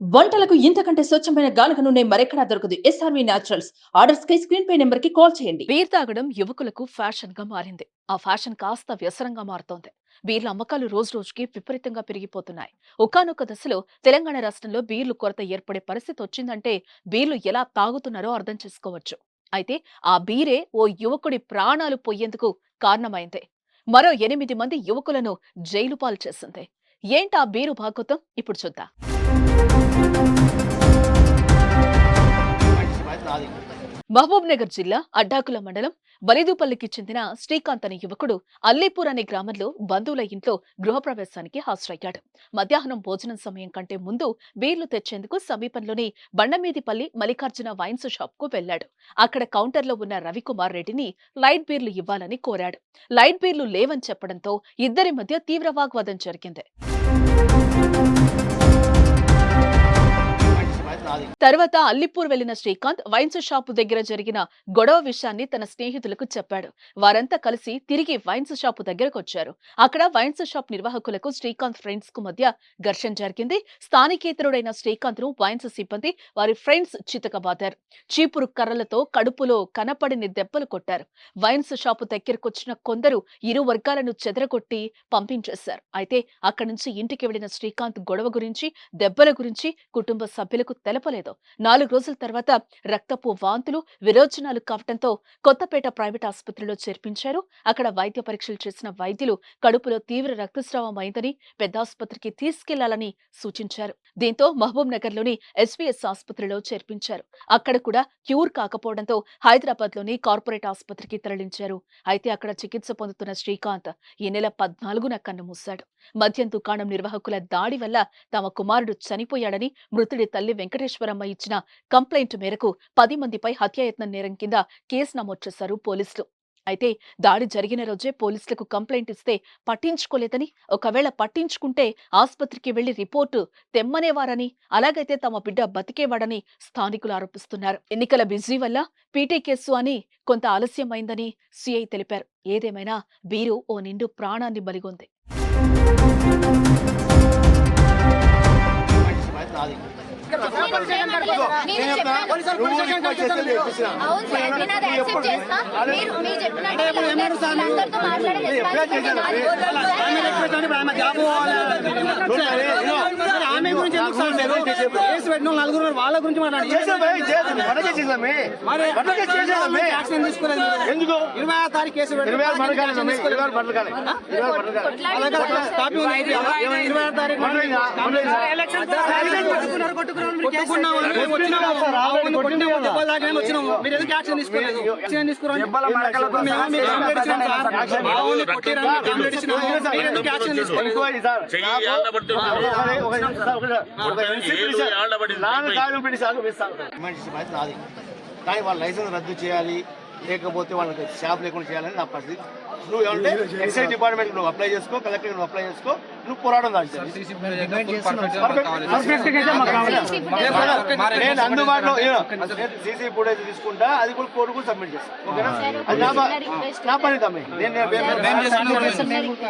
వంటలకు ఇంతకంటే స్వచ్ఛమైన గానుక నూనె మరెక్కడా దొరకదు. ఎస్ఆర్వి న్యాచురల్స్ ఆర్డర్స్ కై స్క్రీన్ పై నెంబర్కి కాల్ చేయండి. బీర్ తాగడం యువకులకు ఫ్యాషన్గా మారింది. ఆ ఫ్యాషన్ కాస్త వ్యసనంగా మారుతోంది. బీర్ల అమ్మకాలు రోజు రోజుకి విపరీతంగా పెరిగిపోతున్నాయి. ఒకనొక దశలో తెలంగాణ రాష్ట్రంలో బీర్లు కొరత ఏర్పడే పరిస్థితి వచ్చిందంటే బీర్లు ఎలా తాగుతున్నారో అర్థం చేసుకోవచ్చు. అయితే ఆ బీరే ఓ యువకుడి ప్రాణాలు పోయేందుకు కారణమైంది. మరో ఎనిమిది మంది యువకులను జైలు పాలు చేసింది. ఏంటా బీరు భాగవతం ఇప్పుడు చూద్దాం. మహబూబ్ నగర్ జిల్లా అడ్డాకుల మండలం బలిదూపల్లికి చెందిన శ్రీకాంత్ అనే యువకుడు అల్లీపూర్ అనే గ్రామంలో బంధువుల ఇంట్లో గృహప్రవేశానికి హాజరయ్యాడు. మధ్యాహ్నం భోజనం సమయం కంటే ముందు బీర్లు తెచ్చేందుకు సమీపంలోని బండమీదిపల్లి మల్లికార్జున వైన్స్ షాప్కు వెళ్ళాడు అక్కడ కౌంటర్లో ఉన్న రవికుమార్ రెడ్డిని లైట్ బీర్లు ఇవ్వాలని కోరాడు. లైట్ బీర్లు లేవని చెప్పడంతో ఇద్దరి మధ్య తీవ్ర వాగ్వాదం జరిగింది. Thank you. తర్వాత అల్లిపూర్ వెళ్ళిన శ్రీకాంత్ వైన్స్ షాపు దగ్గర జరిగిన గొడవ విషయాన్ని తన స్నేహితులకు చెప్పాడు. వారంతా కలిసి తిరిగి వైన్స్ షాపు దగ్గరకు వచ్చారు. అక్కడ వైన్స్ షాప్ నిర్వాహకులకు శ్రీకాంత్ ఫ్రెండ్స్కు మధ్య ఘర్షణ జరిగింది. స్థానికేతరుడైన శ్రీకాంత్ను వైన్స్ సిబ్బంది వారి ఫ్రెండ్స్ చితకబాదారు. చీపురు కర్రలతో కడుపులో కనపడిని దెబ్బలు కొట్టారు. వైన్స్ షాపు దగ్గరకొచ్చిన కొందరు ఇరు వర్గాలను చెదరగొట్టి పంపించేశారు. అయితే అక్కడి నుంచి ఇంటికి వెళ్ళిన శ్రీకాంత్ గొడవ గురించి దెబ్బల గురించి కుటుంబ సభ్యులకు తెలపలేదు నాలుగు రోజుల తర్వాత రక్తపు వాంతులు విరోచనాలు కావటంతో కొత్తపేట ప్రైవేట్ ఆసుపత్రిలో చేర్పించారు. అక్కడ వైద్య పరీక్షలు చేసిన వైద్యులు కడుపులో తీవ్ర రక్తస్రావం అయిందని పెద్ద ఆసుపత్రికి తీసుకెళ్ళాలని సూచించారు. దీంతో మహబూబ్ నగర్లోని ఎస్వీఎస్ ఆసుపత్రిలో చేర్పించారు. అక్కడ కూడా క్యూర్ కాకపోవడంతో హైదరాబాద్లోని కార్పొరేట్ ఆసుపత్రికి తరలించారు. అయితే అక్కడ చికిత్స పొందుతున్న శ్రీకాంత్ ఈ నెల పద్నాలుగున కన్నుమూశాడు మద్యం దుకాణం నిర్వాహకుల దాడి వల్ల తమ కుమారుడు చనిపోయాడని మృతుడి తల్లి వెంకటేశ్వరమ్మ ఇచ్చిన కంప్లైంట్ మేరకు పది మందిపై హత్యాయత్నం నేరం కింద కేసు నమోదు చేశారు పోలీసులు. అయితే దాడి జరిగిన రోజే పోలీసులకు కంప్లైంట్ ఇస్తే పట్టించుకోలేదని ఒకవేళ పట్టించుకుంటే ఆసుపత్రికి వెళ్ళి రిపోర్టు తెమ్మనేవారని అలాగైతే తమ బిడ్డ బతికేవాడని స్థానికులు ఆరోపిస్తున్నారు. ఎన్నికల బిజీ వల్ల పీటీ కేసు అని కొంత ఆలస్యమైందని సిఐ తెలిపారు. ఏదేమైనా బీరు ఓ నిండు ప్రాణాన్ని బలిగొంది. ఆమె గురించి ఎందుకు సార్? మీరు కేసు పెట్టిన నలుగురు వాళ్ళ గురించి. ఎందుకు? ఇరవై ఆరు తారీఖు కేసు. ఇరవై ఆరు తారీఖు మీరు ఎందుకు యాక్షన్ తీసుకోలేదు యాక్షన్ తీసుకురండి. కానీ వాళ్ళ లైసెన్స్ రద్దు చేయాలి లేకపోతే వాళ్ళకి షాప్ లేకుండా చేయాలని నా పరిస్థితి. నువ్వు ఏమంటే ఎక్సైజ్ డిపార్ట్మెంట్ నువ్వు అప్లై చేసుకో కలెక్టర్ నువ్వు అప్లై చేసుకో నువ్వు పోరాటం నేను అందుబాటులో సీసీ ఫుటేజ్ తీసుకుంటా అది కూడా కోర్టు కూడా సబ్మిట్ చేస్తాను ఓకేనా? అది నా ప- నా పని తమ్మి. నేను నేను-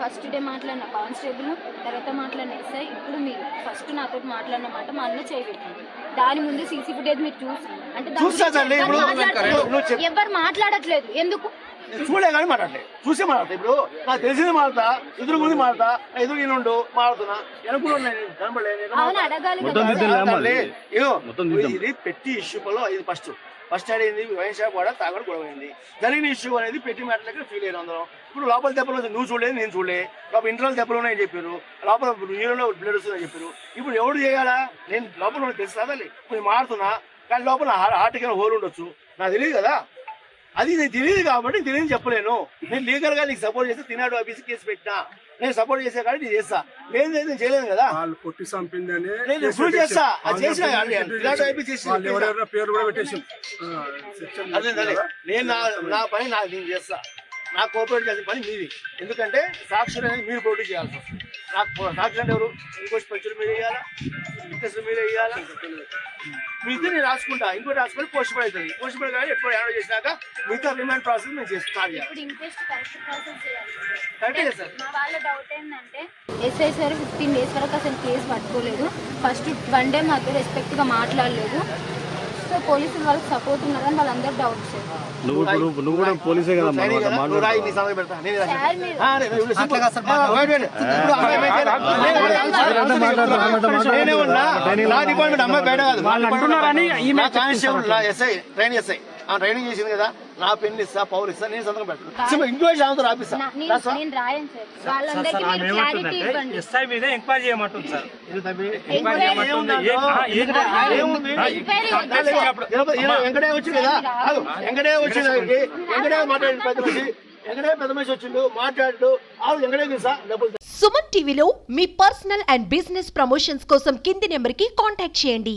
ఫస్ట్ డే మాట్లాడిన కానిస్టేబుల్ తర్వాత మాట్లాడిన ఎస్ఐ ఇప్పుడు మీరు ఫస్ట్ నాతో మాట్లాడిన మాట మా అన్న చేయబెట్టింది. దాని ముందు సీసీ ఫుటేజ్ మీరు చూసి అంటే. ఎవరు మాట్లాడట్లేదు. ఎందుకు? చూడలే కానీ మాట్లాడలే. చూసే మాట్లాడతా. ఇప్పుడు నాకు తెలిసింది మాడతా ఎదురు ముందు మాడతా ఎదురు ఈయనుండు మాడుతున్నా కదా. దిద్దాం. ఇది పెట్టి ఇష్యూ పలో ఇది ఫస్ట్ ఫస్ట్ అయింది వైన్ షాప్ కూడా తాగడం గొడవ అయింది జరిగిన ఇష్యూ అనేది పెట్టి మ్యాటర్ దగ్గర ఫీల్ అయిన అందరం. ఇప్పుడు లోపల దెబ్బలు. నువ్వు చూడలేదు నేను చూడలే. లోపల ఇంటర్నల్ దెబ్బలు ఉన్నాయని చెప్పారు. లోపల యూరిన్లో బ్లడ్ వస్తుందని చెప్పారు. ఇప్పుడు ఎవడు చేయాలా? నేను లోపల తెలుసు తల్లి? ఇప్పుడు నేను మాడుతున్నా కానీ లోపల హార్ట్ కింద హోల్ ఉండొచ్చు. నాకు తెలియదు కదా. అది నేను తెలియదు కాబట్టి తెలియదు చెప్పలేను. నేను లీగల్గా నీకు సపోర్ట్ చేస్తే తినాడు ఆఫీస్ కేసు పెట్టినా. నేను సపోర్ట్ చేసే కాబట్టి నేను చేస్తా. లేదు నేను చేయలేను కదా. వాళ్ళు కొట్టి చంపిందని నేను ప్రూవ్ చేస్తా. అది చేసిన చేసి పేర్లు కూడా పెట్టేసి అదే నేను నా నా పని నాకు నేను చేస్తా. నాకు కోఆపరేట్ చేసిన పని మీది. ఎందుకంటే సాక్షులు అనేది మీరు పోటీ చేయాల్సి వస్తుంది. నాకు అంటే ఎవరు? ఇంకో పంచులు మీరు చేయాలా ఇంట్రెస్ట్ మీరే ఇవ్వాలా మిగతా నేను రాసుకుంటా. ఇంకోటి రాసుకొని పోస్ట్ పడి అవుతుంది. పోస్ట్ పడి కానీ ఎప్పుడు యాడ్ చేసినాక మిగతా రిమాండ్ ప్రాసెస్ నేను చేసి స్టార్ట్ చేయాలి ఇప్పుడు ఇంట్రెస్ట్ కరెక్ట్ సార్? మా వాళ్ళ డౌట్ ఏంటంటే ఎస్ఐ సార్ ఫిఫ్టీన్ డేస్ వరకు అసలు కేసు పట్టుకోలేదు. ఫస్ట్ వన్ డే మాతో రెస్పెక్ట్గా మాట్లాడలేదు. సో పోలీసులు వాళ్ళకి సపోర్ట్ ఉన్నారని వాళ్ళందరూ డౌట్ సార్ నువ్వు నువ్వు కూడా పోలీసే కదా అమ్మాయి బయట కాదు. వాళ్ళు అంటున్నారని ఎస్ఐ ట్రైనింగ్ ఎస్ఐ. ఆ ట్రైనింగ్ చేసింది కదా నా పెన్ ఇస్తా పౌర్ ఇస్తా నేను సంతకం సింపుల్ ఇంకో శాంతం రాపిస్తా. నా- నేను నేను రాయను సార్. ఎస్ఐ మీద ఎంక్వైరీ చేయమంటుంది వెంకటే వచ్చింది కదా. వెంకటే వచ్చింది. వెంకటే మాట్లాడి పెద్ద మనిషి. వెంకటే పెద్ద మనిషి వచ్చిండు మాట్లాడు ఆవు వెంకటే తెలుసా? డబ్బులు సుమన్ టీవీలో మీ పర్సనల్ అండ్ బిజినెస్ ప్రమోషన్స్ కోసం కింది నెంబర్కి కాంటాక్ట్ చేయండి.